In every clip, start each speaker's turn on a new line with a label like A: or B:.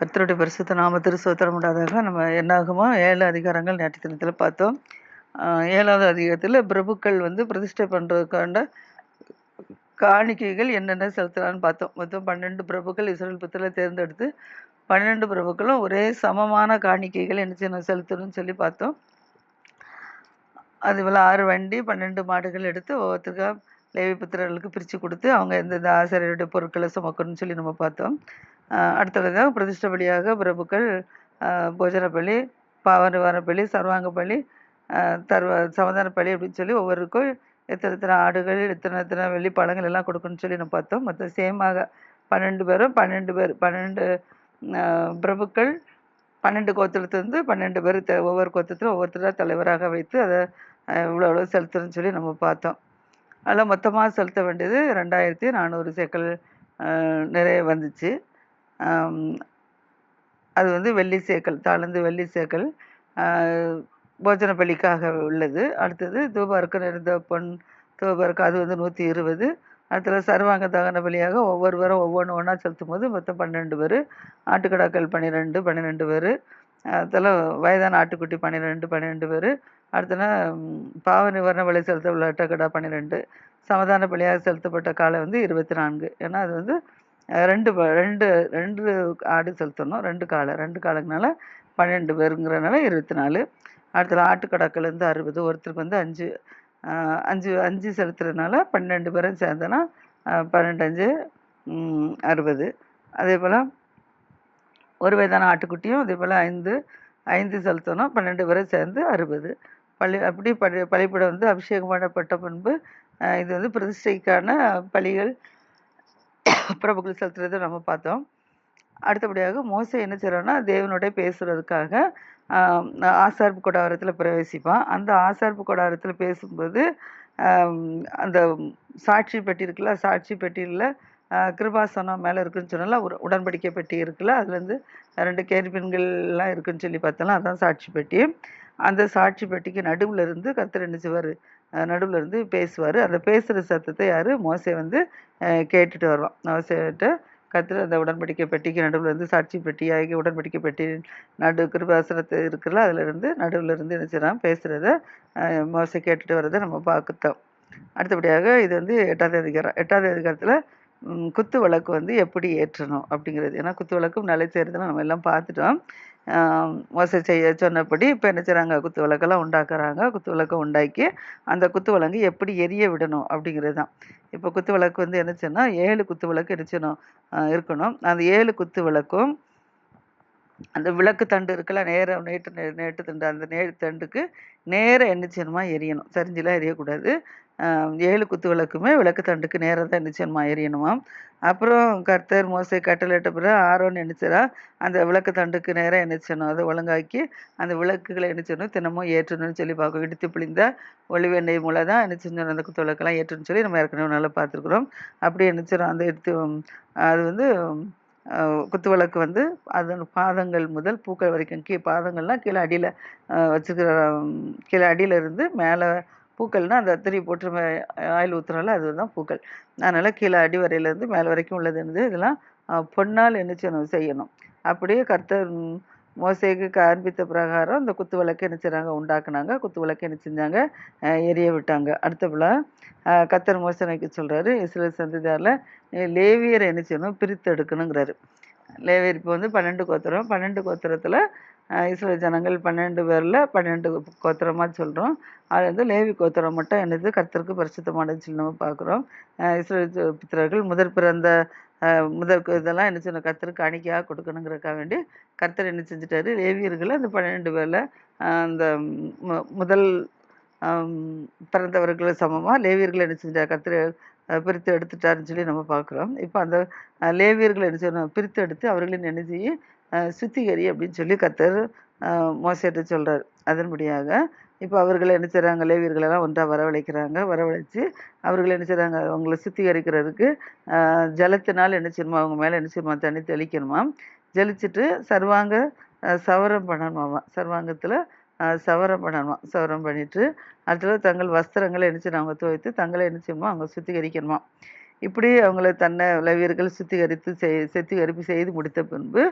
A: கர்த்தருடைய பரிசுத்த நாம ஸ்தோத்திரம் உண்டாதாக நம்ம என்னாகுமோ? ஏழு அதிகாரங்கள் நேற்று தினத்தில் பார்த்தோம். ஏழாவது அதிகாரத்தில் பிரபுக்கள் வந்து பிரதிஷ்டை பண்ணுறதுக்காண்ட காணிக்கைகள் என்னென்ன செலுத்தலான்னு பார்த்தோம். மொத்தம் பன்னெண்டு பிரபுக்கள் இஸ்ரேல் புத்தில் தேர்ந்தெடுத்து பன்னெண்டு பிரபுக்களும் ஒரே சமமான காணிக்கைகள் என்ன செய்யணும் செலுத்தணும்னு சொல்லி பார்த்தோம். அது போல் ஆறு வண்டி பன்னெண்டு மாடுகள் எடுத்து ஒவ்வொருத்தருக்காக லேவி புத்திரர்களுக்கு பிரித்து கொடுத்து அவங்க எந்தெந்த ஆசிரியருடைய பொருட்களை சுமக்கணும்னு சொல்லி நம்ம பார்த்தோம். அடுத்ததாக பிரதிஷ்ட பலியாக பிரபுக்கள் போஜனப்பள்ளி போஜன பலி சர்வாங்க தர்வ சமதானப்பள்ளி அப்படின்னு சொல்லி ஒவ்வொருக்கும் எத்தனை எத்தனை ஆடுகள் எத்தனை எத்தனை வெள்ளி பழங்கள் எல்லாம் கொடுக்கணும்னு சொல்லி நம்ம பார்த்தோம். மொத்தம் சேமாக பன்னெண்டு பேரும் பன்னெண்டு பேர் பன்னெண்டு பிரபுக்கள் பன்னெண்டு கோத்திரத்துலேருந்து பன்னெண்டு பேர் த- ஒவ்வொரு கோத்திரத்திலும் ஒவ்வொருத்தராக தலைவராக வைத்து அதை இவ்வளோ எவ்வளோ செலுத்தணும்னு சொல்லி நம்ம பார்த்தோம். அதில் மொத்தமாக செலுத்த வேண்டியது ரெண்டாயிரத்தி நானூறு சேக்கல் நிறைய வந்துச்சு. அது வந்து வெள்ளி சேக்கல் தாளந்து வெள்ளி சேக்கல் போஜனப்பள்ளிக்காக போஜன உள்ளது. அடுத்தது தூபாருக்கு நிறைந்த பொன் தூபாருக்கு அது வந்து நூற்றி இருபது. அடுத்தது சர்வாங்க தகன பலியாக ஒவ்வொருவரும் ஒவ்வொன்று ஒன்றா செலுத்தும் போது மொத்தம் பன்னெண்டு பேர். ஆட்டுக்கடாக்கள் பன்னிரெண்டு பன்னிரெண்டு பேர். அதில் வயதான ஆட்டுக்குட்டி பன்னிரெண்டு பன்னிரெண்டு பேர். அடுத்தது பாவனி பாவ நிவாரண செலுத்த உள்ள அட்டக்கடா பன்னிரெண்டு சமாதான பலியாக செலுத்தப்பட்ட காலை வந்து இருபத்தி நான்கு. ஏன்னா அது வந்து ரெண்டு ரெண்டு ரெண்டு ஆடு செலுத்தணும். ரெண்டு காலை ரெண்டு காலங்கனால பன்னெண்டு பேருங்கிறனால இருபத்தி நாலு அடுத்தது ஆட்டுக்கடாக்கலேருந்து அறுபது ஒருத்தருக்கு வந்து அஞ்சு. அஞ்சு அஞ்சு செலுத்துறதுனால பன்னெண்டு பேரும் சேர்ந்தனா பன்னெண்டு அஞ்சு அறுபது. அதே போல் ஒரு வயதான ஆட்டுக்குட்டியும் அதே போல் ஐந்து ஐந்து செலுத்தணும். பன்னெண்டு பேரும் சேர்ந்து அறுபது. பள்ளி அப்படி பள்ளி பள்ளிப்படம் வந்து அபிஷேகம் பண்ணப்பட்ட பின்பு இது வந்து பிரதிஷ்டைக்கான பலிகள் பிரபுக்கள் செலுத்துறதை நம்ம பார்த்தோம். அடுத்தபடியாக மோசை என்ன செய்கிறான்னா தேவனோட பேசுறதுக்காக ஆசார்பு கொடாரத்தில் பிரவேசிப்பான். அந்த ஆசார்பு கொடாரத்தில் பேசும்போது அந்த சாட்சி பெட்டி இருக்குல்ல சாட்சி பெட்டியில் கிருபாசனம் மேலே இருக்குன்னு சொன்னால உடன்படிக்கை பெட்டி இருக்குல்ல அதுலேருந்து ரெண்டு கேரிபின்கள்லாம் இருக்குன்னு சொல்லி பார்த்தோம்னா அதுதான் சாட்சி பெட்டி. அந்த சாட்சி பெட்டிக்கு நடுவில் இருந்து கர்த்தர் என்ன செய்வார்? நடுவில் இருந்து பேசுவார். அந்த பேசுகிற சத்தத்தை யார்? மோசை வந்து கேட்டுட்டு வருவான். மோசேட்ட கத்தில் அந்த உடன்படிக்கை பெட்டிக்கு நடுவில் இருந்து சாட்சி பெட்டியாகி உடன்படிக்கை பெட்டி நடு கிருபாசனத்தை இருக்குல்ல அதில் இருந்து நடுவில் இருந்து என்ன செய்றான்? பேசுகிறத மோசை கேட்டுட்டு வர்றதை நம்ம பார்க்குத்தோம் அடுத்தபடியாக இது வந்து எட்டாவது அதிகாரம். எட்டாவது அதிகாரத்தில் குத்து வழக்கு வந்து எப்படி ஏற்றணும் அப்படிங்கிறது. ஏன்னா குத்து வழக்கும் நிலை செய்கிறதுலாம் நம்ம எல்லாம் பார்த்துட்டோம். மோசை செய்ய சொன்னபடி இப்போ என்ன செய்கிறாங்க குத்து விளக்கெல்லாம் உண்டாக்குறாங்க. குத்து விளக்கை உண்டாக்கி அந்த குத்து விளக்கு எப்படி எரிய விடணும் அப்படிங்கிறது தான். இப்போ குத்து விளக்கு வந்து என்னச்சுன்னா ஏழு குத்து விளக்கு எரிச்சணும் இருக்கணும். அந்த ஏழு குத்து விளக்கும் அந்த விளக்கு தண்டு இருக்குல்ல நேராக நேட்டு நே- நேட்டு தண்டு அந்த நே தண்டுக்கு நேராக என்ன செய்யணுமா? எரியணும். சரிஞ்சிலாம் எரியக்கூடாது. ஏழு குத்து விளக்குமே விளக்கு தண்டுக்கு நேராக தான் என்ன செய்யணுமா எரியணுமா அப்புறம் கர்த்தர் மோசை கட்டளையிட்ட பிறகு ஆரோன் நினைச்சரா அந்த விளக்கு தண்டுக்கு நேராக நினைச்சணும் செய்யணும் அதை ஒழுங்காக்கி அந்த விளக்குகளை என்ன தினமும் ஏற்றணும்னு சொல்லி பார்க்கும் இடித்து பிழிந்த ஒளிவெண்ணெய் மூலம் தான் என்ன செஞ்சோம் அந்த குத்து விளக்கெல்லாம் ஏற்றணும்னு சொல்லி நம்ம ஏற்கனவே நல்லா பார்த்துருக்குறோம். அப்படி என்ன அந்த எடுத்து அது வந்து குத்து விளக்கு வந்து அதன் பாதங்கள் முதல் பூக்கள் வரைக்கும் கீ பாதங்கள்லாம் கீழே அடியில் வச்சுக்கிற கீழே அடியில் இருந்து மேலே பூக்கள்னால் அந்த அத்திரி போட்டு ஆயில் ஊற்றுறோம்ல அதுதான் பூக்கள். அதனால் கீழே அடிவரையிலேருந்து மேல் மேலே வரைக்கும் உள்ளது என்னது? இதெல்லாம் பொன்னால் என்ன செய்யணும் செய்யணும். அப்படியே கர்த்தர் மோசைக்கு காண்பித்த பிரகாரம் அந்த குத்து விளக்கு என்ன செய்றாங்க உண்டாக்குனாங்க. குத்து விளக்கு என்ன செஞ்சாங்க எரிய விட்டாங்க. அடுத்தபடில் கர்த்தர் மோசனைக்கு சொல்கிறாரு இஸ்ரேல் சந்ததியாரில் லேவியரை என்ன செய்யணும் பிரித்து எடுக்கணுங்கிறாரு லேவியர் இப்போ வந்து பன்னெண்டு கோத்திரம். பன்னெண்டு கோத்திரத்தில் இஸ்ரோ ஜனங்கள் பன்னெண்டு பேரில் பன்னெண்டு கோத்திரமாக சொல்கிறோம் அது வந்து லேவி கோத்திரம் மட்டும் என்னது? கர்த்தருக்கு பரிசுத்தமானது சொல்லி நம்ம பார்க்குறோம். இஸ்ரோ ஜ- முதற் பிறந்த முதல் முதற் இதெல்லாம் என்ன செய்யணும் கர்த்தருக்கு அணிக்கையாக கொடுக்கணுங்கிறக்காக வேண்டி கர்த்தர் என்ன செஞ்சுட்டாரு? லேவியர்களை அந்த பன்னெண்டு பேரில் அந்த முதல் பிறந்தவர்களை சமமாக லேவியர்களை என்ன செஞ்சார் கர்த்தர் பிரித்து எடுத்துட்டாருன்னு சொல்லி நம்ம பார்க்குறோம். இப்போ அந்த லேவியர்களை என்ன செய்யணும் பிரித்து எடுத்து அவர்களின் என்ன செய்ய சுத்திகரி அப்படின்னு சொல்லி கர்த்தர் மோசிட்டு சொல்கிறார் அதன்படியாக இப்போ அவர்களை என்ன செய்கிறாங்க லேவியர்களெல்லாம் ஒன்றாக வரவழைக்கிறாங்க. வரவழைச்சு அவர்களை என்ன செய்கிறாங்க அவங்கள சுத்திகரிக்கிறதுக்கு ஜலத்தினால் என்ன செய்யணுமா அவங்க மேலே என்ன செய்யணுமா தண்ணி தெளிக்கணுமா? ஜலிச்சுட்டு சர்வாங்க சவரம் பண்ணணுமாம்? சர்வாங்கத்தில் சவரம் பண்ணணுமா? சவரம் பண்ணிட்டு அடுத்தது தங்கள் வஸ்திரங்களை என்ன செய்யணும்? அவங்க துவைத்து தங்களை என்ன செய்யணுமா அவங்க சுத்திகரிக்கணுமா? இப்படி அவங்கள தன்னை லேவியர்கள் சுத்திகரித்து செய் சுத்திகரிப்பு செய்து முடித்த பின்பு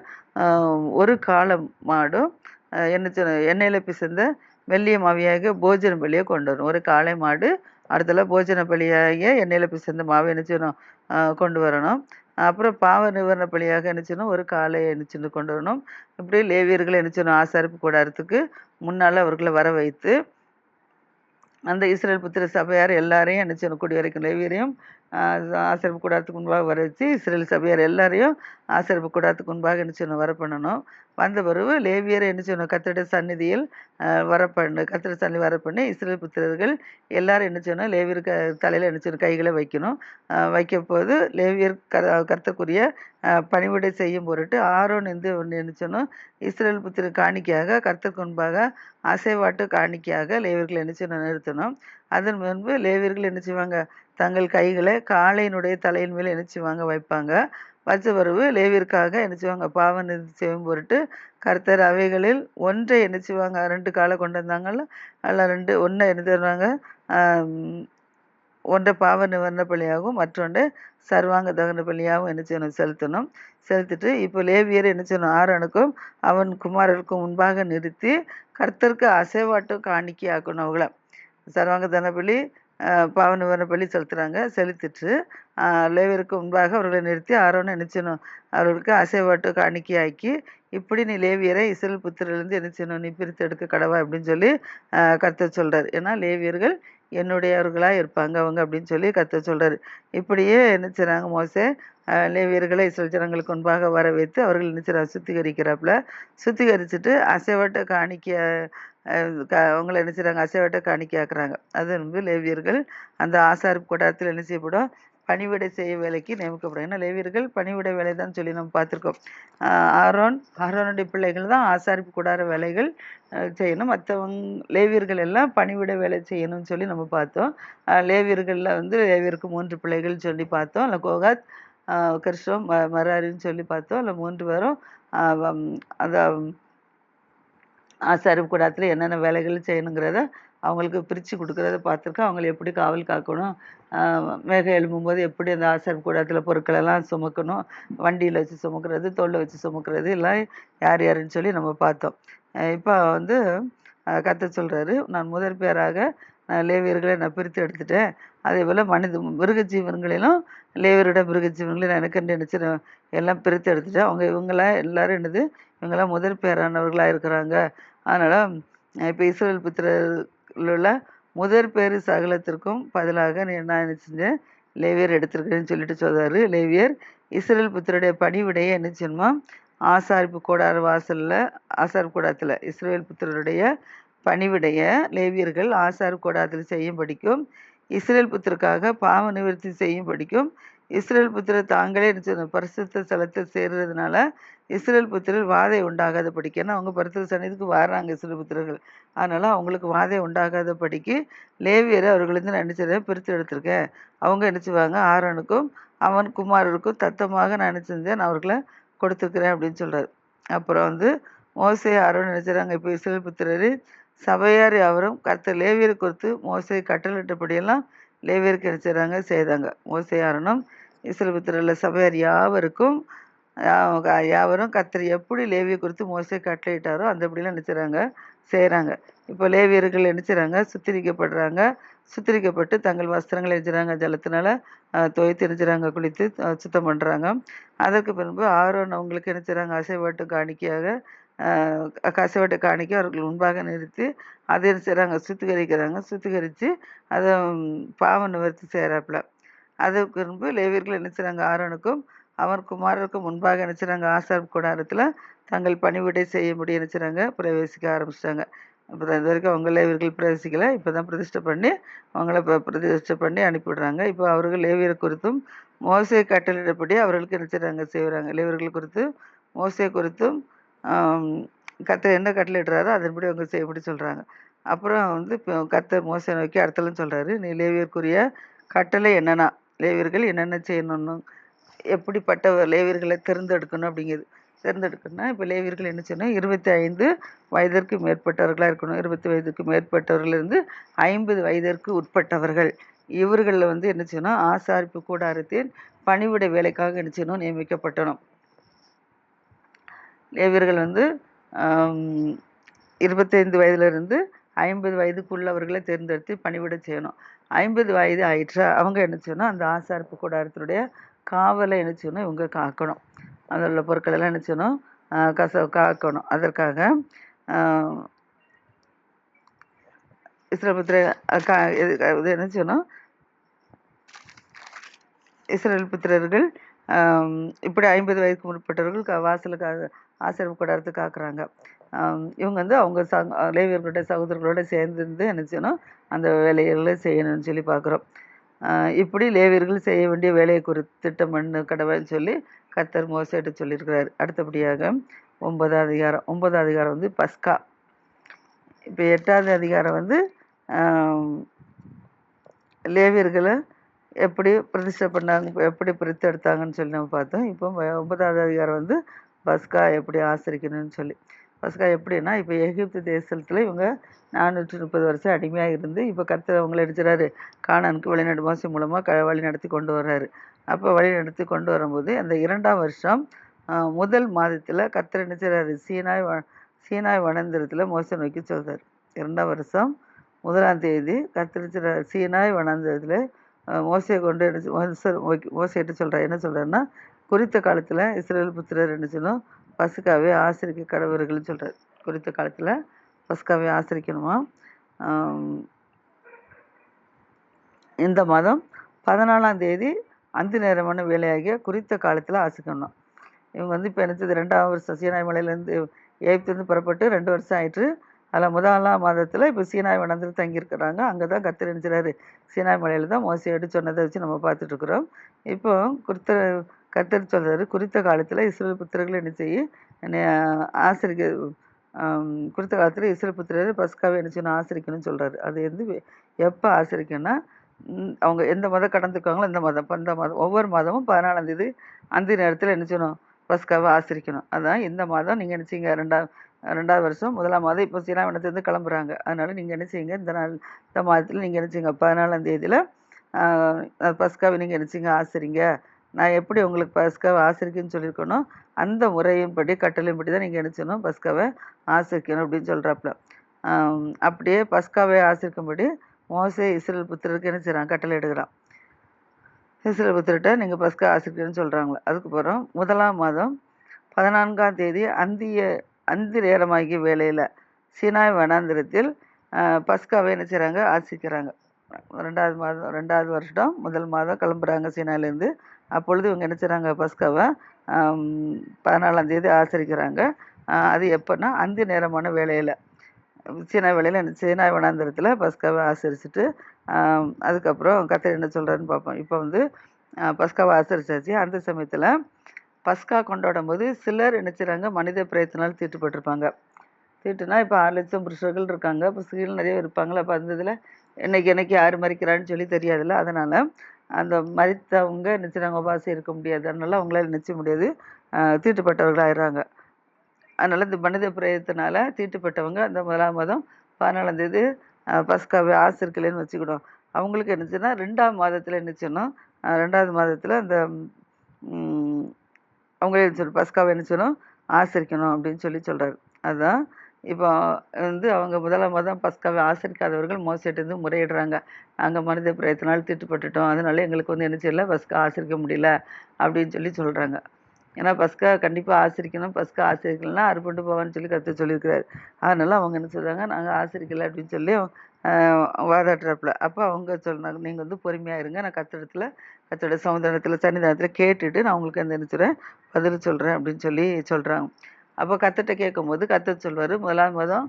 A: ஒரு காளை மாடும் என்ன சொன்ன எண்ணெயில் பிசைந்த மெல்லிய மாவியாக போஜன பலியை கொண்டு வரும் ஒரு காளை மாடு அடுத்தல போஜன பலியாக எண்ணெயில் பிசைந்த மாவை என்ன செய்யணும் கொண்டு வரணும். அப்புறம் பாவ நிவாரண பலியாக என்ன ஒரு காளையை என்ன கொண்டு வரணும். இப்படி லேவியர்களை என்ன ஆசாரிப்பு கூடாரத்துக்கு முன்னால் அவர்களை வர வைத்து அந்த இஸ்ரேல் புத்திர சபையார் எல்லாரையும் என்ன செய்யணும் கூடி வரைக்கும் லேவியரையும் ஆசிரியப்பு கூடாரத்துக்கு முன்பாக வர வச்சு இஸ்ரேல் சபையார் எல்லாரையும் ஆசிரியப்பு கூடாரத்துக்கு முன்பாக என்ன செய்யணும் வர பண்ணணும். வந்த பிறகு லேவியரை என்ன செய்யணும்? கத்தருடைய சந்நிதியில் வர பண்ணு கத்தருடைய சந்நிதி வர பண்ணி இஸ்ரேல் புத்திரர்கள் எல்லாரும் என்ன செய்யணும்? லேவியர் க தலையில் என்ன செய்யணும்? கைகளை வைக்கணும். வைக்க போது லேவியர் க கர்த்தக்குரிய பணிவிடை செய்யும் பொருட்டு ஆரோன் வந்து ஒன்று என்ன செய்யணும்? இஸ்ரேல் புத்திர காணிக்கையாக கர்த்தருக்கு முன்பாக அசைவாட்டு காணிக்கையாக லேவியர்கள் என்ன செய்யணும்? நிறுத்தணும். அதன் முன்பு லேவியர்கள் என்ன செய்வாங்க? தங்கள் கைகளை காளையினுடைய தலையின் மேல் என்ன செய்வாங்க? வைப்பாங்க. வச்ச பிறகு லேவியருக்காக என்ன செய்வாங்க? பாவ செய்யும் பொருட்டு கர்த்தர் அவைகளில் ஒன்றை என்ன செய்வாங்க? ரெண்டு காலை கொண்டு வந்தாங்கல்ல? அதில் ரெண்டு ஒன்றை என்ன தருவாங்க? ஒன்றை பாவ நிவரண பலியாகவும் மற்றொன்று சர்வாங்க தகன பலியாகவும் என்ன செய்யணும்? செலுத்தணும். செலுத்திட்டு இப்போ லேவியர் என்ன செய்யணும்? ஆரனுக்கும் அவன் குமாரருக்கும் முன்பாக நிறுத்தி கர்த்தருக்கு அசைவாட்டும் காணிக்கையாக்கணும் அவங்கள. சர்வாங்க தனபலி பலி ஆஹ், பலி செலுத்துகிறாங்க செலுத்திட்டு லேவியருக்கு முன்பாக அவர்களை நிறுத்தி ஆரோனை நினைச்சணும் அவர்களுக்கு அசைவாட்டு காணிக்கையாக்கி இப்படி நீ லேவியரை இஸ்ரேல் புத்திரிலிருந்து நினைச்சணும் செய்யணும்? நீ பிரித்து எடுக்க கடவா? அப்படின்னு சொல்லி கருத்தை சொல்கிறார் ஏன்னா லேவியர்கள் என்னுடையவர்களாக இருப்பாங்க அவங்க அப்படின்னு சொல்லி கற்று சொல்கிறார் இப்படியே என்ன செய்றாங்க மோசே? லேவியர்களை இஸ்ரேல் ஜனங்களுக்கு முன்பாக வர வைத்து அவர்கள் என்ன சுத்திகரிக்கிறாப்புல. சுத்திகரிச்சுட்டு அசைவட்ட காணிக்க க- அவங்கள என்ன செய்கிறாங்க அசைவட்ட காணிக்கையாக்குறாங்க அது வந்து லேவியர்கள் அந்த ஆசாரிப்பு கொட்டாரத்தில் என்ன செய்யப்படும்? பணிவிடை செய்ய வேலைக்கு நியமிக்கப்படும். ஏன்னா லேவியர்கள் பணிவிடை வேலை தான் சொல்லி நம்ம பார்த்துருக்கோம். ஆரோன் ஆரோனுடைய பிள்ளைகள் தான் ஆசாரிப்பு கூடார வேலைகள் செய்யணும். மற்றவங்க லேவியர்கள் எல்லாம் பணிவிடை வேலை செய்யணும்னு சொல்லி நம்ம பார்த்தோம். லேவியர்களில் வந்து லேவியருக்கு மூன்று பிள்ளைகள் சொல்லி பார்த்தோம். இல்லை கோகாத் ஆஹ் கர்ஷம் மராரின்னு சொல்லி பார்த்தோம். இல்லை மூன்று பேரும் அந்த ஆசாரிப்பு கூடாரத்தில் என்னென்ன வேலைகள் செய்யணுங்கிறத அவங்களுக்கு பிரித்து கொடுக்குறத பார்த்துருக்கேன். அவங்களை எப்படி காவல் காக்கணும்? மேகம் எழும்பும்போது எப்படி அந்த ஆசாரிப்பு கூடத்தில் பொருட்களெல்லாம் சுமக்கணும்? வண்டியில் வச்சு சுமக்கிறது தோளில் வச்சு சுமக்கிறது எல்லாம் யார் யாருன்னு சொல்லி நம்ம பார்த்தோம். இப்போ வந்து கத்த சொல்கிறாரு நான் முதற் பேராக லேவியர்களை நான் பிரித்து எடுத்துட்டேன். அதே போல் மனித மிருக ஜீவன்களிலும் லேவியரோட மிருக ஜீவன்களையும் நான் எனக்கு நினச்சி எல்லாம் பிரித்து எடுத்துட்டேன். அவங்க இவங்களாம் எல்லாரும் என்னது? இவங்களாம் முதல் பேரானவர்களாக இருக்கிறாங்க. அதனால் இப்போ இஸ்ரேல் புத்திரில் உள்ள முதற் பேர் சகலத்திற்கும் பதிலாக நீ நான் என்ன செஞ்சேன்? லேவியர் எடுத்திருக்கிறேன்னு சொல்லிட்டு சொல்றாரு. லேவியர் இஸ்ரேல் புத்திரருடைய பணிவிடையை என்ன செய்யணுமா? ஆசாரிப்பு கூடார வாசலில் ஆசாரிப்பு கூடாரத்தில் இஸ்ரேல் புத்திரருடைய பணிவிடைய லேவியர்கள் ஆசார் கூடாரத்தில் செய்யும் படிக்கும் இஸ்ரேல் புத்திரக்காக பாவ நிவர்த்தி செய்யும் படிக்கும் இஸ்ரேல் புத்திரர் தாங்களே பரிசுத்த ஸ்தலத்தில் சேர்றதுனால இஸ்ரேல் புத்திரர் வாதை உண்டாகாத படிக்க ஏன்னா அவங்க பரிசுத்த சன்னிதிக்கு வர்றாங்க இஸ்ரேல் புத்திரர்கள். அதனால் அவங்களுக்கு வாதை உண்டாகாத படிக்கு லேவியரை அவர்களிருந்து நான் என்ன பிரித்து எடுத்திருக்கேன். அவங்க நினச்சிவாங்க செய்வாங்க ஆரோனுக்கும் அவன் குமாரருக்கும் தத்தமாக நான் நினச்சிருந்தேன் நான் அவர்களை கொடுத்துருக்குறேன் அப்படின்னு சொல்கிறார் அப்புறம் வந்து மோசே ஆரோன் நினச்சிடறாங்க இப்போ இஸ்ரேல் புத்திரர் சபையார் யாவரும் கர்த்தர் லேவியர் குறித்து மோசை கட்டளிட்டபடியெல்லாம் லேவியருக்கு நினைச்சாங்க செய்தாங்க. மோசே ஆரோனும் இஸ்ரேல் சபையார் யாவருக்கும் யா- க- யாவரும் கர்த்தர் எப்படி லேவியை குறித்து மோசை கட்டளையிட்டாரோ அந்தபடிலாம் என்ன செய்கிறாங்க இப்போ லேவியர்கள் என்ன சுத்திரிக்கப்படுறாங்க சுத்திரிக்கப்பட்டு தங்கள் வஸ்திரங்களை எரிஞ்சுறாங்க. ஜலத்தினால துவைத்து எரிஞ்சுறாங்க. குளித்து சுத்தம் பண்ணுறாங்க அதற்கு பின்பு ஆரோன் அவங்களுக்கு என்ன அசைவாட்டு காணிக்கையாக கசவட்டு காணிக்க அவர்கள் முன்பாக நிறுத்தி அதை என்ன செய்கிறாங்க சுத்திகரிக்கிறாங்க. சுத்திகரித்து அதை ம், பாவ நிவர்த்தி செய்கிறாப்புல அதற்கு பின்பு லேவியர்கள் என்ன செய்கிறாங்க ஆரோனுக்கும் அவன் குமாரருக்கும் முன்பாக என்ன ஆசார் கூடாரத்தில் தங்கள் பணிவிடை செய்ய முடிய நினைச்சாங்க பிரவேசிக்க ஆரம்பிச்சிட்டாங்க. இப்போ இது வரைக்கும் அவங்க லேவியர்கள் பிரவேசிக்கலை. இப்போ தான் பிரதிஷ்டை பண்ணி அவங்கள இப்போ பிரதிஷ்டை பண்ணி அனுப்பிவிடுறாங்க. இப்போ அவர்கள் லேவியர் குறித்தும் மோசை கட்டளையிடப்படி அவர்களுக்கு என்ன செய்கிறாங்க லேவியர்கள் குறித்து மோசை குறித்தும் கத்த என்ன கட்டளையிடுறாரோ அதன்படி அவங்க செய்யப்படி சொல்கிறாங்க அப்புறம் வந்து இப்போ கத்த மோசை நோக்கி அடுத்தலும் சொல்கிறாரு நீ லேவியருக்குரிய கட்டளை என்னென்னா லேவியர்கள் என்னென்ன செய்யணும்னு எப்படிப்பட்ட லேவியர்களை தேர்ந்தெடுக்கணும் அப்படிங்கிறது தேர்ந்தெடுக்கணும்னா இப்போ லேவியர்கள் என்ன செய்யணும்? இருபத்தி ஐந்து வயதிற்கு மேற்பட்டவர்களாக இருக்கணும். இருபத்தி வயதுக்கு மேற்பட்டவர்களிருந்து ஐம்பது வயதிற்கு உட்பட்டவர்கள். இவர்களில் வந்து என்ன செய்யணும்? ஆசாரிப்பு கூடாரத்தின் பணிவிட வேலைக்காக என்ன செய்யணும்? நியமிக்கப்பட்டணும். லேவியர்கள் வந்து இருபத்தைந்து வயதிலிருந்து ஐம்பது வயதுக்குள்ளவர்களை தேர்ந்தெடுத்து பணிவிட செய்யணும். ஐம்பது வயது ஆயிற்றா அவங்க என்ன செய்யணும்? அந்த ஆசாரிப்பு கூடாரத்தினுடைய காவலை என்ன செய்யணும்? இவங்க காக்கணும். அதில் உள்ள பொருட்கள் எல்லாம் என்ன செய்யணும்? கச காக்கணும். அதற்காக ஆஹ் இஸ்ரேல் கா இது இது என்ன செய்யணும்? இஸ்ரேல் புத்திரர்கள் இப்படி ஐம்பது வயதுக்கு முற்பட்டவர்கள் க- வாசலுக்கு ஆசிரியர் கூடாரத்தை காக்குறாங்க. இவங்க வந்து அவங்க சங் லேவியர்களோட சகோதரர்களோட சேர்ந்து இருந்து என்ன செய்யணும்? அந்த வேலைகளை செய்யணும்னு சொல்லி பார்க்குறோம் இப்படி லேவியர்கள் செய்ய வேண்டிய வேலையை குறித்து திட்டம் பண்ணு கடவுள்னு சொல்லி கத்தர் மோசிட்டு சொல்லியிருக்கிறார். அடுத்தபடியாக ஒன்பதாவது அதிகாரம் ஒன்பதாவது அதிகாரம் வந்து பஸ்கா. இப்போ எட்டாவது அதிகாரம் வந்து லேவியர்களை எப்படி பிரதிஷ்டை பண்ணாங்க எப்படி பிரித்து எடுத்தாங்கன்னு சொல்லி நம்ம பார்த்தோம். இப்போ ஒன்பதாவது அதிகாரம் வந்து பஸ்கா எப்படி ஆசரிக்கணும்னு சொல்லி. பஸ்கா எப்படின்னா இப்போ எகிப்து தேசத்தில் இவங்க நானூற்றி முப்பது வருஷம் அடிமையாக இருந்து இப்போ கர்த்தர் அவங்கள எடுத்துறாரு. காணனுக்கு வெளிநாடு மோசம் மூலமாக க வழி நடத்தி கொண்டு வர்றாரு. அப்போ வழி நடத்தி கொண்டு வரும்போது அந்த இரண்டாம் வருஷம் முதல் மாதத்தில் கர்த்தர் என்ன சீனாய் வ சீனாய் வனந்திரத்தில் மோசம் நோக்கி சொல்கிறார் இரண்டாம் வருஷம் முதலாம் தேதி கத்திரிச்சிற சீனாய் வனந்திரத்தில் மோசையை கொண்டு எடுத்து செய்- மோச மோசையிட்டு சொல்கிறார் என்ன சொல்கிறாருன்னா குறித்த காலத்தில் இஸ்ரேல் புத்திரர் என்ன சொல்லும்? பசுக்காவே ஆசிரிக்க கடவுர்கள்னு சொல்கிறார் குறித்த காலத்தில் பசுக்காவே ஆசிரிக்கணுமா? இந்த மாதம் பதினாலாம் தேதி அந்த நேரமான வேலையாகிய குறித்த காலத்தில் ஆசிக்கணும். இவங்க வந்து இப்போ என்னது? ரெண்டாம் வருஷம் சீனாய் மலையிலேருந்து எகிப்துலேருந்து புறப்பட்டு ரெண்டு வருஷம் ஆயிட்டு அதில் முதலாம் மாதத்தில் இப்போ சீனாய் வனத்தில் தங்கியிருக்கிறாங்க. அங்கே தான் கத்தர் சீனாய் மலையில் தான் மோசையோடு சொன்னதை வச்சு நம்ம பார்த்துட்ருக்குறோம் இப்போ குறித்த கத்தர் சொல்கிறாரு குறித்த காலத்தில் இஸ்ரேல் புத்திரர்கள் என்ன செய்ய ஆசிரிக்க குறித்த காலத்தில் இஸ்ரேல் புத்திரர் பஸ்காவை என்ன செய்யணும் ஆசிரிக்கணும்னு சொல்கிறாரு அது வந்து எப்போ ஆசிரிக்கணும்னா அவங்க எந்த மதம் கடந்துருக்காங்களோ இந்த மதம். இந்த மாதம் ஒவ்வொரு மாதமும் பதினாலாம் தேதி அந்த நேரத்தில் என்ன செய்யணும்? பஸ்காவை ஆசிரிக்கணும். அதான் இந்த மாதம் நீங்கள் என்ன செய்யுங்க ரெண்டாவது ரெண்டாவது வருஷம் முதலாம் மாதம் இப்போ சீனாவனத்துலேருந்து கிளம்புறாங்க. அதனால் நீங்கள் என்ன செய்யுங்க இந்த நாள் இந்த மாதத்தில் நீங்கள் என்ன செய்யுங்க பதினாலாம் தேதியில் பஸ்காவை நீங்கள் என்ன செய்யுங்க ஆசிரிங்க. நான் எப்படி உங்களுக்கு பஸ்காவை ஆசிரிக்கணும்னு சொல்லியிருக்கணும் அந்த முறையின்படி கட்டளையின்படி தான் நீங்கள் என்ன செய்யணும்? பஸ்காவை ஆசிரிக்கணும் அப்படின்னு சொல்கிறாப்புல அப்படியே பஸ்காவை ஆசிரிக்கும்படி மோசே இஸ்ரேல் புத்திரருக்கு என்ன செய்கிறான் கட்டளை எடுக்கிறான். இஸ்ரேல் புத்திரிட்ட நீங்கள் பஸ்கா ஆசிரியர்னு சொல்கிறாங்களே அதுக்கப்புறம் முதலாம் மாதம் பதினான்காம் தேதி அந்திய அந்தி நேரமாகிய வேலையில் சீனாய் வனாந்திரத்தில் பஸ்காவை என்ன செய்கிறாங்க ஆசிக்கிறாங்க ரெண்டாவது மாதம் ரெண்டாவது வருஷம் முதல் மாதம் கிளம்புறாங்க சீனாலேருந்து அப்பொழுது இவங்க என்ன செய்கிறாங்க பஸ்காவை பதினாலாந்தேதி பதினாலாம் தேதி ஆசரிக்கிறாங்க. அது எப்போன்னா அந்தி நேரமான வேலையில் சீனா வேலையில் என்ன சீனா வனாந்திரத்தில் பஸ்காவை ஆசரிச்சுட்டு அதுக்கப்புறம் கத்தர் என்ன சொல்கிறாருன்னு பார்ப்போம் இப்போ வந்து பஸ்காவை ஆசரிச்சாச்சு. அந்த சமயத்தில் பஸ்கா கொண்டாடும் போது சிலர் என்ன செய்கிறாங்க மனித பிரயத்தினால் தீட்டுப்பட்டிருப்பாங்க. தீட்டுனா இப்போ ஆறு லட்சம் புருஷர்கள் இருக்காங்க. இப்போ நிறைய இருப்பாங்களா? அப்போ அந்த இதில் என்னைக்கு என்னைக்கு யார் மறிக்கிறான்னு சொல்லி தெரியாதுல்ல. அதனால் அந்த மறித்தவங்க என்ன செய்கிறாங்க உபாசி இருக்க முடியாது. அதனால் அவங்களால நிச்சய முடியாது. தீட்டுப்பட்டவர்களாகிறாங்க அதனால் இந்த மனித பிரயத்தினால தீட்டுப்பட்டவங்க அந்த முதலாம் மாதம் பதினாலாம் தேதி ஆஹ், பஸ்காவை ஆசிரியர்களேன்னு வச்சுக்கிடும் அவங்களுக்கு என்னச்சுன்னா ரெண்டாம் மாதத்தில் என்ன ரெண்டாவது மாதத்தில் அந்த அவங்க அவங்களே என்ன சொல்லணும் பஸ்காவை என்ன சொல்லணும் ஆசிரிக்கணும் அப்படின்னு சொல்லி சொல்கிறாரு அதுதான் இப்போ வந்து அவங்க முதலாம் மாதம் பஸ்காவை ஆசரிக்காதவர்கள் மோசிட்டு முறையிடுறாங்க. நாங்கள் மனித பிரயத்தினால் திட்டுப்பட்டுட்டோம். அதனால எங்களுக்கு வந்து என்ன செய்யல? பஸ்கா ஆசிரிக்க முடியல அப்படின்னு சொல்லி சொல்கிறாங்க ஏன்னா பஸ்கா கண்டிப்பாக ஆசிரிக்கணும். பஸ்கா ஆசரிக்கலைன்னா அறுபண்டு போவான்னு சொல்லி கற்று சொல்லியிருக்கிறாரு. அதனால அவங்க என்ன சொல்கிறாங்க நாங்கள் ஆசரிக்கலை அப்படின்னு சொல்லி ஆஹ், அப்போ அவங்க சொல்கிறாங்க நீங்கள் வந்து பொறுமையாக இருங்க. நான் கத்திடத்தில் கத்தோட சமுதாயத்தில் சன்னிதானத்தில் கேட்டுட்டு நான் உங்களுக்கு அந்த என்ன பதில் சொல்கிறேன் அப்படின்னு சொல்லி சொல்கிறாங்க அப்போ கத்திட்ட கேட்கும்போது கத்த சொல்வார். முதலாம் மாதம்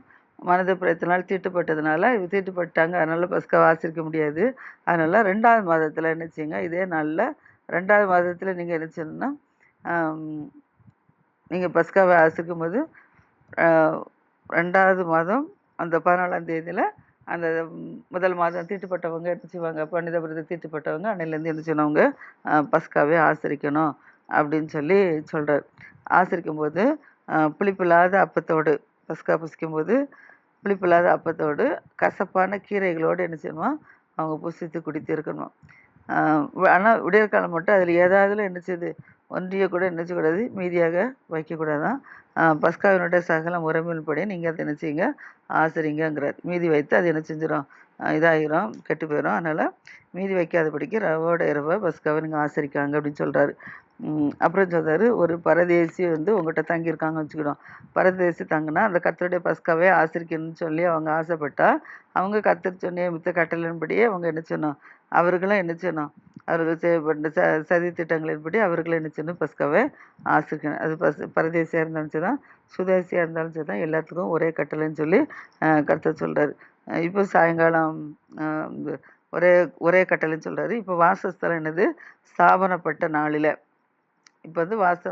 A: மனது பிரயத்தினால் தீட்டுப்பட்டதுனால தீட்டுப்பட்டாங்க. அதனால் பஸ்கா ஆசிரிக்க முடியாது. அதனால் ரெண்டாவது மாதத்தில் என்ன செய்யுங்க? இதே நாளில் ரெண்டாவது மாதத்தில் நீங்கள் என்ன செய்யணும்னா நீங்கள் பஸ்காவை ஆசிரிக்கும் போது ரெண்டாவது மாதம் அந்த பதினாலாம் தேதியில் அந்த முதல் மாதம் தீட்டுப்பட்டவங்க என்ன செய்வாங்க? பன்னித விரத தீட்டுப்பட்டவங்க அன்னையிலேருந்து என்ன செய்யணவங்க பஸ்காவே ஆசரிக்கணும் அப்படின்னு சொல்லி சொல்கிறார் ஆசிரிக்கும் போது புளிப்பில்லாத அப்பத்தோடு பஸ்கா புசிக்கும்போது புளிப்பில்லாத அப்பத்தோடு கசப்பான கீரைகளோடு என்ன செய்யணுமா அவங்க புசித்து குடித்து இருக்கணும் ஆனால் விடியற்காலம் மட்டும் அதில் ஏதாவது என்ன செய்யுது ஒன்றிய கூட என்ன செய்யக்கூடாது மீதியாக வைக்கக்கூடாதான். பஸ்காவினுடைய சகல முறைமையின்படி நீங்கள் அதை என்ன செய்யுங்க ஆசரிங்கங்கிறார். மீதி வைத்து அது என்ன செஞ்சிடும் இதாகிரும் கெட்டு போயிடும் அதனால் மீதி வைக்காதபடிக்கு ரவோட இரவை பஸ்காவை நீங்கள் ஆசரிக்காங்க அப்படின்னு சொல்கிறாரு அப்புறம் சொல்றாரு ஒரு பரதேசி வந்து உங்கள்கிட்ட தங்கியிருக்காங்கன்னு வச்சுக்கிடும் பரதேசி தங்கினா அந்த கத்தருடைய பஸ்காவே ஆசிரிக்கணும்னு சொல்லி அவங்க ஆசைப்பட்டா அவங்க கத்தர் சொன்ன மித்த கட்டளின்படியே அவங்க என்ன சொன்னோம் அவர்களும் என்ன சொன்னோம் அவர்கள் செய்யப்பட்ட ச சதி திட்டங்களின்படி அவர்களும் என்ன சொன்னோம் பஸ்காவை ஆசிரிக்கணும். அது பஸ் பரதேசியாக இருந்தாலும் சரி தான் சுதேசியாக இருந்தாலும் சரி தான் எல்லாத்துக்கும் ஒரே கட்டளைன்னு சொல்லி கத்தர் சொல்கிறாரு இப்போ சாயங்காலம் ஒரே ஒரே கட்டளைன்னு சொல்கிறாரு இப்போ வாசஸ்தலம் என்னது? ஸ்தாபனப்பட்ட நாளில். இப்போ வந்து வாச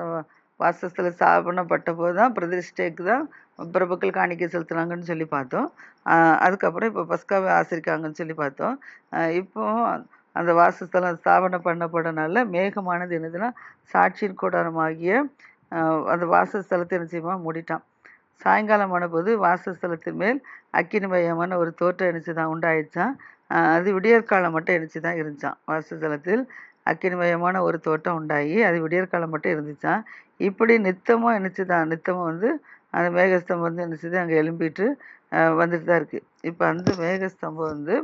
A: வாசஸ்தலம் ஸ்தாபனப்பட்ட போது தான் பிரதிஷ்டைக்கு தான் பிரபுக்கள் காணிக்கை செலுத்துனாங்கன்னு சொல்லி பார்த்தோம். அதுக்கப்புறம் இப்போ பஸ்காவை ஆசிரிக்காங்கன்னு சொல்லி பார்த்தோம். இப்போ அந்த வாசஸ்தலம் ஸ்தாபனம் பண்ணப்படனால மேகமானது என்னதுன்னா சாட்சியின் கூடாரமாகிய அந்த வாசஸ்தலத்தை என்ன செய்யுமா? மூடிட்டான். சாயங்காலம் ஆனபோது வாசஸ்தலத்தின் மேல் அக்கினிமயமான ஒரு தோற்றம் என்னச்சு தான் உண்டாயிடுச்சான் அது விடியற்காலம் மட்டும் என்னச்சு தான் இருந்துச்சான் வாசஸ்தலத்தில் அக்கினிமயமான ஒரு தோட்டம் உண்டாகி அது விடியற்காலம் மட்டும் இருந்துச்சான் இப்படி நித்தமும் என்னச்சு தான் நித்தமும் வந்து அந்த மேகஸ்தம்பம் வந்து என்னச்சுது அங்கே எழும்பிட்டு வந்துட்டு தான் இருக்குது இப்போ அந்த மேகஸ்தம்பம் வந்து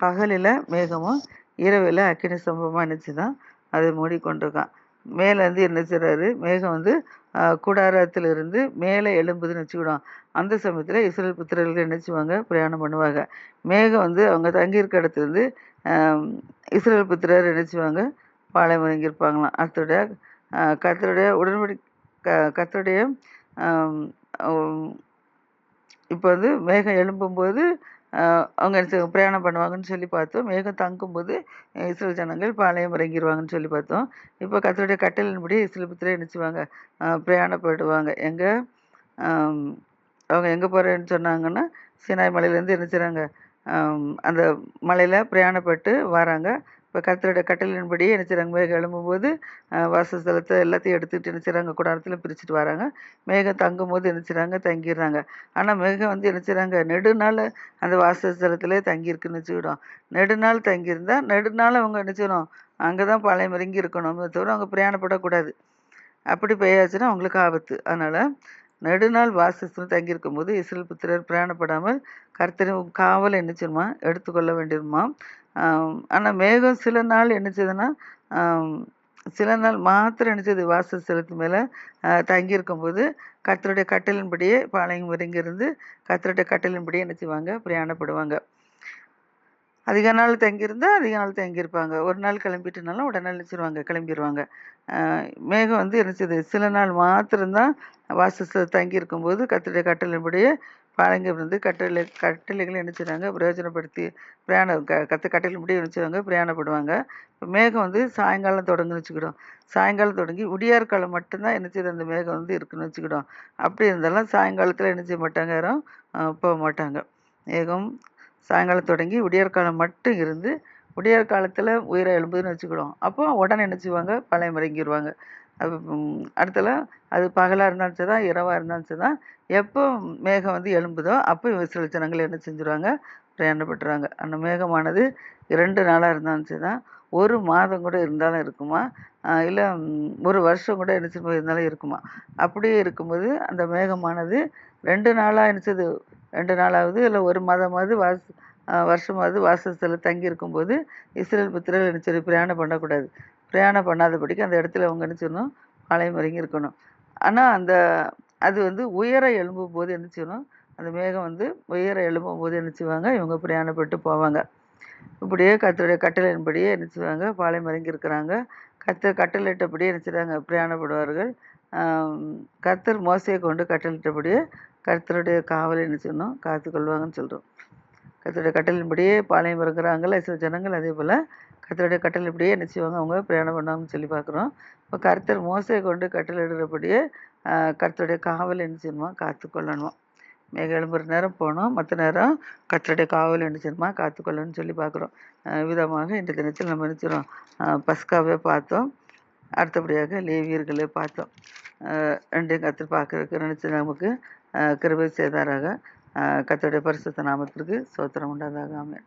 A: பகலில் மேகமும் இரவில் அக்கினி ஸ்தம்பமாக என்னச்சு தான் அதை மூடிக்கொண்டிருக்கான். மேலே வந்து என்ன செய்கிறாரு மேகம் வந்து கூடாரத்திலிருந்து மேலே எழும்புதுன்னு வச்சுக்கிடும் அந்த சமயத்தில் இஸ்ரேல் புத்திரர்கள் என்ன செய்வாங்க? பிரயாணம் பண்ணுவாங்க. மேகம் வந்து அவங்க தங்கியிருக்க இடத்துலேருந்து இஸ்ரேல் புத்திரர் என்ன செய்வாங்க? பாளையம் இறங்கியிருப்பாங்களாம் அடுத்தோடைய கத்தருடைய உடன்படி க கத்தருடைய இப்போ வந்து மேகம் எழும்பும்போது அவங்க பிரயாணம் பண்ணுவாங்கன்னு சொல்லி பார்த்தோம். மேகம் தங்கும்போது இஸ்ரேல் ஜனங்கள் பாளையம் இறங்கிடுவாங்கன்னு சொல்லி பார்த்தோம். இப்போ கத்தருடைய கட்டளின்படி இஸ்ரேல் புத்திரே நினச்சிவாங்க பிரயாணப்படுவாங்க. எங்கே? அவங்க எங்கே போகிறேன்னு சொன்னாங்கன்னா சினாய் மலையிலேருந்து என்ன அந்த மலையில் பிரயாணப்பட்டு வராங்க. இப்போ கருத்தருடைய கட்டளின்படி என்ன செய்கிறாங்க மேகம் எழும்பும்போது வாசஸ்தலத்தை எல்லாத்தையும் எடுத்துக்கிட்டு என்ன செய்கிறாங்க கூடாரத்தில் பிரிச்சுட்டு வராங்க. மேகம் தங்கும் போது என்ன செய்கிறாங்க தங்கிடுறாங்க. ஆனால் மேகம் வந்து என்ன செய்கிறாங்க நெடுநாள் அந்த வாசஸ்தலத்திலே தங்கியிருக்குன்னு வச்சுக்கிடும் நெடுநாள் தங்கியிருந்தால் நெடுநாள் அவங்க என்ன செய்யணும்? அங்கே தான் பழைய இறங்கி இருக்கணும் தவிர அவங்க பிரயாணப்படக்கூடாது. அப்படி பெய்யாச்சுன்னா அவங்களுக்கு ஆபத்து. அதனால் நெடுநாள் வாசஸ்தலம் தங்கியிருக்கும் போது இஸ்ரேல் புத்திரர் பிரயாணப்படாமல் கர்த்தரின் காவல் என்ன எடுத்துக்கொள்ள வேண்டியதுமா ஆனால் மேகம் சில நாள் என்ன செய்யுதுன்னா சில நாள் மாத்திரம் என்ன வாசல் செலுத்து மேலே தங்கியிருக்கும்போது கத்தருடைய கட்டலின்படியே பாளையம் இறங்கியிருந்து கத்தருடைய கட்டலின்படியே என்ன செய்வாங்க? பிரயாணப்படுவாங்க. அதிக நாள் தங்கியிருந்தால் அதிக நாள் தங்கியிருப்பாங்க. ஒரு நாள் கிளம்பிட்டுனாலும் உடனே நினச்சிருவாங்க கிளம்பிடுவாங்க மேகம் வந்து என்னச்சது சில நாள் மாத்திரம்தான் வாசஸ்தலம் தங்கியிருக்கும்போது கர்த்தருடைய கட்டளின்படியே இருந்து கட்டளை கட்டளைகளை என்ன செய்கிறாங்க பிரயோஜனப்படுத்தி பிரயாணம் க கத்த கட்டளைப்படி என்ன செய்வாங்க பிரயாணப்படுவாங்க. இப்போ மேகம் வந்து சாயங்காலம் தொடங்குன்னு வச்சுக்கிடும் சாயங்காலம் தொடங்கி விடியார்காலம் மட்டும்தான் என்ன செய்யுது அந்த மேகம் வந்து இருக்குன்னு வச்சுக்கிடும் அப்படி இருந்தாலும் சாயங்காலத்தில் என்ன செய்ய மாட்டாங்க யாரும் போக மாட்டாங்க. மேகம் சாயங்காலம் தொடங்கி விடியற்காலம் மட்டும் இருந்து விடியற் காலத்தில் உயிரை எழும்புதுன்னு வச்சுக்கிடுவோம் அப்போ உடனே என்ன செய்வாங்க பழையம் இறங்கிடுவாங்க அது அடுத்தல அது பகலாக இருந்தாலும் சரி தான் இரவாக இருந்தாலும் சரி தான். எப்போ மேகம் வந்து எழும்புதோ அப்போ இஸ்ரேல் ஜனங்கள் என்ன செஞ்சுருவாங்க? பிரயாணப்பட்டுருவாங்க. அந்த மேகமானது இரண்டு நாளாக இருந்தாலும் சரி தான். ஒரு மாதம் கூட இருந்தாலும் இருக்குமா? இல்லை ஒரு வருஷம் கூட என்ன இருந்தாலும் இருக்குமா? அப்படியே இருக்கும்போது அந்த மேகமானது ரெண்டு நாளாக என்னச்சது ரெண்டு நாளாவது இல்லை ஒரு மாதமாவது வாச வருஷமாவது வாசஸ்தலில் தங்கி இருக்கும்போது இஸ்ரேல் புத்திரர்கள் என்ன பிரயாணம் பண்ணக்கூடாது. பிரயாணம் பண்ணாதபடிக்கு அந்த இடத்துல அவங்க என்ன செய்யணும்? பாளையம் இருக்கணும். ஆனால் அந்த அது வந்து உயர எழும்பும் போது என்ன செய்யணும்? அந்த மேகம் வந்து உயர எழும்பும் போது என்ன செய்வாங்க? இவங்க பிரயாணப்பட்டு போவாங்க. இப்படியே கத்தருடைய கட்டளையின்படியே என்ன செய்வாங்க? பாளையம் இறங்கி இருக்கிறாங்க. கத்தர் கட்டளையிட்டபடியே என்ன செய்கிறாங்க பிரயாணப்படுவார்கள். கத்தர் மோசையை கொண்டு கட்டளையிட்டபடியே கர்த்தருடைய காவலை என்ன செய்யணும்? காத்துக்கொள்வாங்கன்னு சொல்கிறோம் கத்தருடைய கட்டளின்படியே பாளையம் இருக்கிறாங்கள சில ஜனங்கள் அதே போல் கத்தருடைய கட்டளைப்படியே என்ன செய்வாங்க? அவங்க பிரயாணம் பண்ணாங்கன்னு சொல்லி பார்க்குறோம். இப்போ கர்த்தர் மோசையை கொண்டு கட்டளையிடுறபடியே கர்த்தருடைய காவல் என்ன செய்யணுமா? காத்துக்கொள்ளணுமா? மேக எழும்புற நேரம் போனோம் மற்ற நேரம் கத்தருடைய காவல் என்ன செய்யணுமா? காத்துக்கொள்ளணும்னு சொல்லி பார்க்குறோம். விதமாக இந்த தினத்தில் நம்ம நினச்சிடும் பஸ்காவே பார்த்தோம். அடுத்தபடியாக லேவியர்களே பார்த்தோம். ரெண்டையும் கத்தர் பார்க்குறதுக்கு நினச்சி நமக்கு கிருபை செய்தாராக. கத்தருடைய பரிசுத்த நாமத்திற்கு சோத்திரம் உண்டாதாக ஆமென்.